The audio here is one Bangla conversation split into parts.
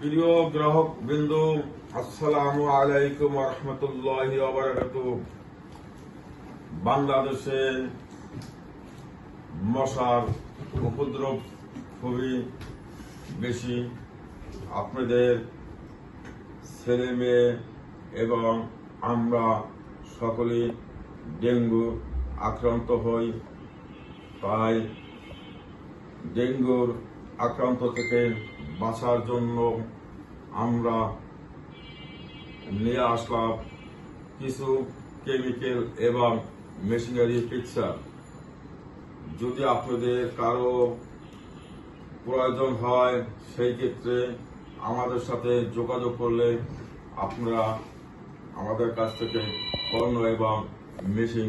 প্রিয় গ্রাহক বিন্দু, আসসালামু আলাইকুম রহমতুল্লাহ বাংলাদেশে মশার উপদ্রব খুবই বেশি। আপনাদের ছেলে মেয়ে এবং আমরা সকলেই ডেঙ্গু আক্রান্ত হই। তাই ডেঙ্গুর আক্রান্ত থেকে বাঁচার জন্য আমরা নিয়ে আসলাম কিছু কেমিক্যাল এবং মেশিনারি পিকচার যদি আপনাদের কারও প্রয়োজন হয়, সেই ক্ষেত্রে আমাদের সাথে যোগাযোগ করলে আপনারা আমাদের কাছ থেকে পণ্য এবং মেশিন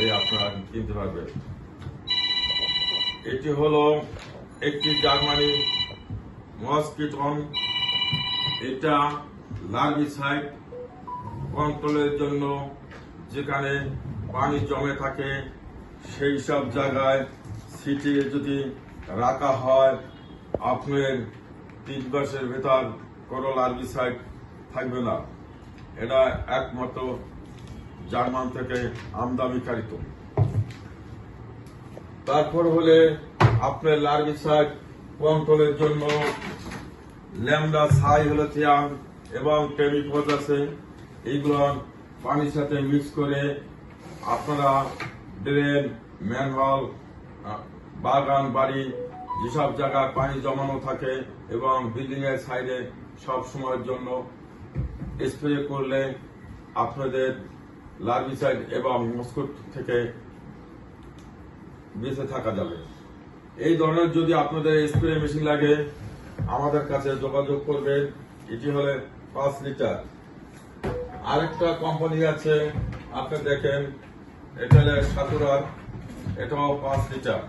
এই আপনারা কিনতে পারবেন। এটি হলো একটি জার্মানি মসকিটন এটা লার্ভি লার্ভিসাইড কন্ট্রোলের জন্য যেখানে পানি জমে থাকে, সেই সব জায়গায় ছিটিয়ে যদি রাখা হয়, আপনার তিন মাসের ভেতর কোনো লার্ভিসাইড থাকবে না। এটা একমাত্র জার্মান থেকে আমদানিকারিত তারপর হলে আপনার লার্ভিসাইড কন্ট্রোলের জন্য ল্যামডা সাই হলথিয়াম এবং টেমিফোজ আছে। এইগুলো পানির সাথে মিক্স করে আপনারা ড্রেন, ম্যানহল বাগান, বাড়ি যেসব জায়গায় পানি জমানো থাকে এবং বিল্ডিং এর সাইডে সব সময়ের জন্য স্প্রে করলে আপনাদের লার্ভিসাইড এবং মস্কুট থেকে বেঁচে থাকা যাবে। এই ধরনের যদি আপনাদের স্প্রে মেশিন লাগে, আমাদের কাছে যোগাযোগ করবেন। এটি হলে পাঁচ লিটার। আরেকটা কোম্পানি আছে, আপনি দেখেন, এটা হলে সাতুরার, এটাও পাঁচ লিটার।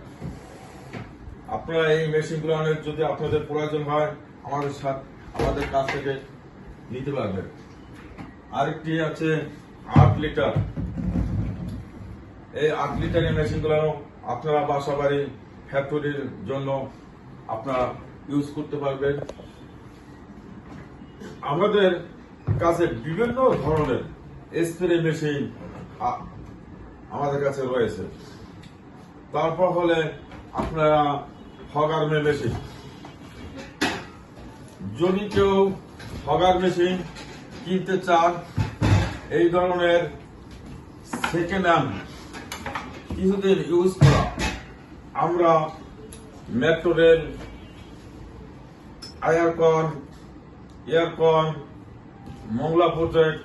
আপনারা এই মেশিনগুলো যদি আপনাদের প্রয়োজন হয়, আমাদের সাথে আমাদের কাছ থেকে নিতে পারবেন। আরেকটি আছে আট লিটার। এই আট লিটারের মেশিনগুলো আপনারা বাসা বাড়ি ফ্যাক্টরির জন্য আপনারা ইউজ করতে পারবেন। আমাদের কাছে বিভিন্ন ধরনের স্প্রে মেশিন আমাদের কাছে রয়েছে। তারপর হলে আপনারা হগার মেশিন। যদি কেউ হগার মেশিন কিনতে চান, এই ধরনের সেকেন্ড হ্যান্ড কিছুদিন ইউজ করা আমরা metro rail aircon, aircon, Mongla project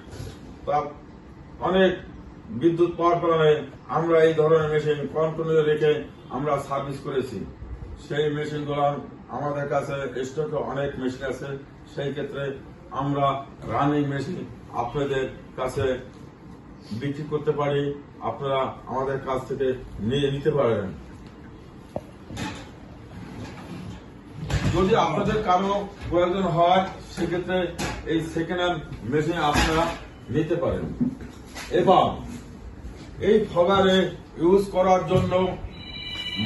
তার অনেক বিদ্যুৎ পাওয়ার কারণে আমরা এই ধরনের মেশিন কন্টিনিউ রেখে আমরা সার্ভিস করেছি। সেই মেশিনগুলো আমাদের কাছে স্টকে অনেক মেশিন আছে। সেই ক্ষেত্রে আমরা রানিং মেশিন আপনাদের কাছে বিক্রি করতে পারি। আপনারা আমাদের কাছ থেকে নিয়ে নিতে পারেন। যদি আপনাদের কারও প্রয়োজন হয়, সেক্ষেত্রে এই সেকেন্ড হ্যান্ড মেশিন আপনারা নিতে পারেন। এবং এই ফগারে ইউজ করার জন্য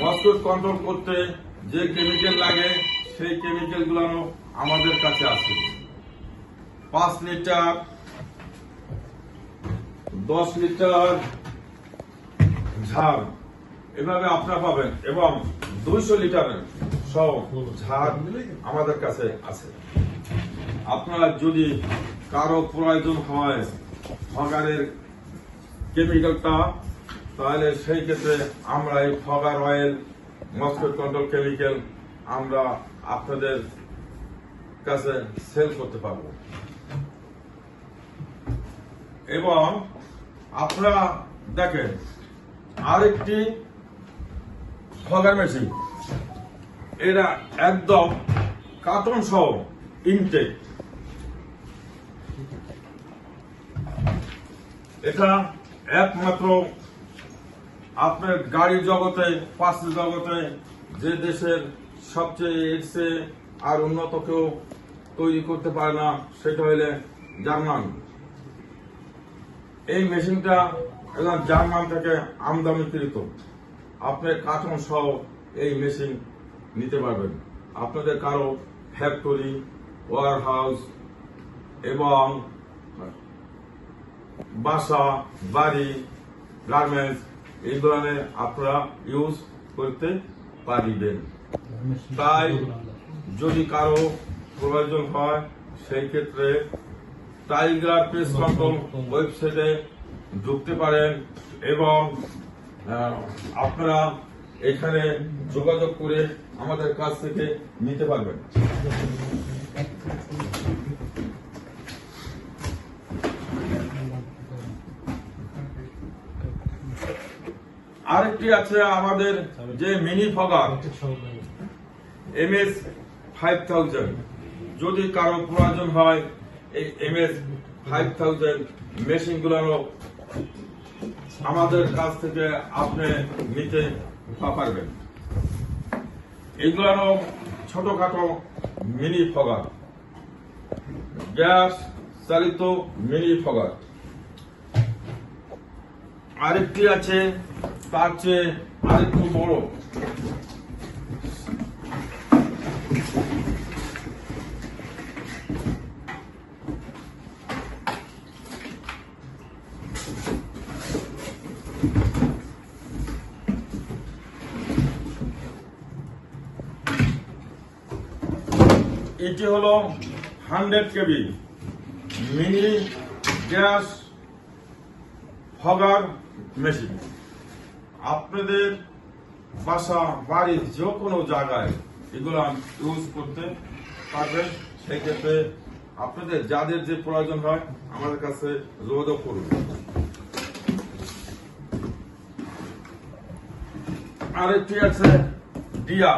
মস্কুট কন্ট্রোল করতে যে কেমিক্যাল লাগে, সেই কেমিক্যালগুলো আমাদের কাছে আছে। পাঁচ লিটার, দশ লিটার ঝাড় এভাবে আপনারা পাবেন। এবং দুইশো লিটারের সব ঝাড় আমাদের কাছে আছে। আপনার যদি কারও প্রয়োজন হয় ফগারের কেমিক্যালটা তাহলে সেই ক্ষেত্রে আমরা এই fogger oil mosquito control chemical আমরা আপনাদের কাছে সেল করতে পারব। এবং আপনারা দেখেন আরেকটি ফগার মেশিন। এরা একদম কার্টন সহ ইনটেক এটা একমাত্র আপনার গাড়ি জগতে পাঁচ জগতে, যে দেশের সবচেয়ে এসে আর উন্নত কেউ তৈরি করতে পারে না, সেটা হইলে জার্মান। এই মেশিনটা একদম জার্মান থেকে আমদানিকৃত। আপনার কার্টন সহ এই মেশিন নিতে পারবেন। আপনাদের কারও ফ্যাক্টরি ওয়ার হাউস এবং বাসা, বাড়ি গার্মেন্টস এই ধরনের আপনারা ইউজ করতে পারিবেন। তাই যদি কারও প্রয়োজন হয়, সেই ক্ষেত্রে টাইগার প্রেস কন্ট্রোল ওয়েবসাইটে ঢুকতে পারেন এবং আপনারা এখানে যোগাযোগ করে আমাদের কাছ থেকে নিতে পারবেন। আরেকটি আছে আমাদের যে mini fogger, M S five thousand. যদি কারও প্রয়োজন হয়, এই এম এস ফাইভ থাউজেন্ড মেশিনগুলো আমাদের কাছ থেকে আপনি নিতে পারবেন। এগুলো ছোটখাটো মিনি ফগার গ্যাস চালিত মিনি ফগার আরেকটি আছে, তার চেয়ে আরেকটু বড়। এটি হলো hundred KB mini gas fogger machine. আপনাদের বাসা বাড়ির যে কোনো জায়গায় এগুলো ইউজ করতে পারবেন। সেক্ষেত্রে আপনাদের যাদের যে প্রয়োজন হয় আমাদের কাছে যোগাযোগ করুন। আরেকটি আছে ডিয়া